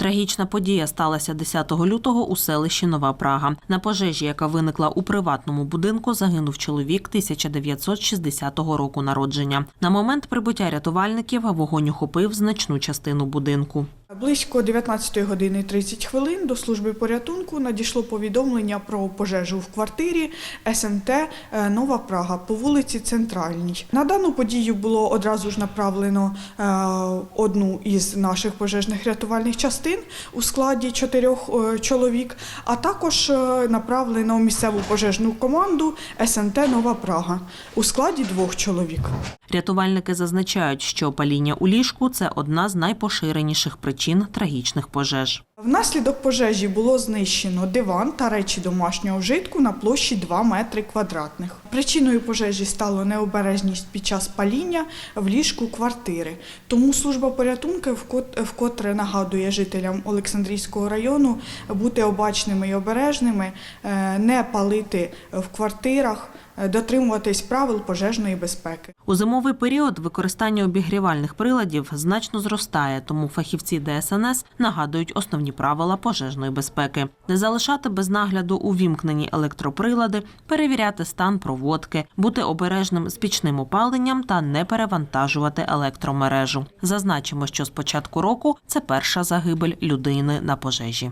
Трагічна подія сталася 10 лютого у селищі Нова Прага. На пожежі, яка виникла у приватному будинку, загинув чоловік 1960 року народження. На момент прибуття рятувальників вогонь охопив значну частину будинку. Близько 19 години 30 хвилин до служби порятунку надійшло повідомлення про пожежу в квартирі СМТ е, Нова Прага по вулиці Центральній. На дану подію було одразу ж направлено е, одну із наших пожежних рятувальних частин у складі чотирьох е, чоловік, а також направлено місцеву пожежну команду СМТ Нова Прага у складі двох чоловік. Рятувальники зазначають, що паління у ліжку це одна з найпоширеніших причин трагічних пожеж. Внаслідок пожежі було знищено диван та речі домашнього вжитку на площі 2 метри квадратних. Причиною пожежі стало необережність під час паління в ліжку квартири. Тому служба порятунку вкот- вкотре нагадує жителям Олександрійського району бути обачними і обережними, е, не палити в квартирах, е, дотримуватись правил пожежної безпеки. У зимовий період використання обігрівальних приладів значно зростає, тому фахівці ДСНС нагадують основні правила пожежної безпеки: не залишати без нагляду увімкнені електроприлади, перевіряти стан проводки, бути обережним з пічним опаленням та не перевантажувати електромережу. Зазначимо, що з початку року це перша загибель людини на пожежі.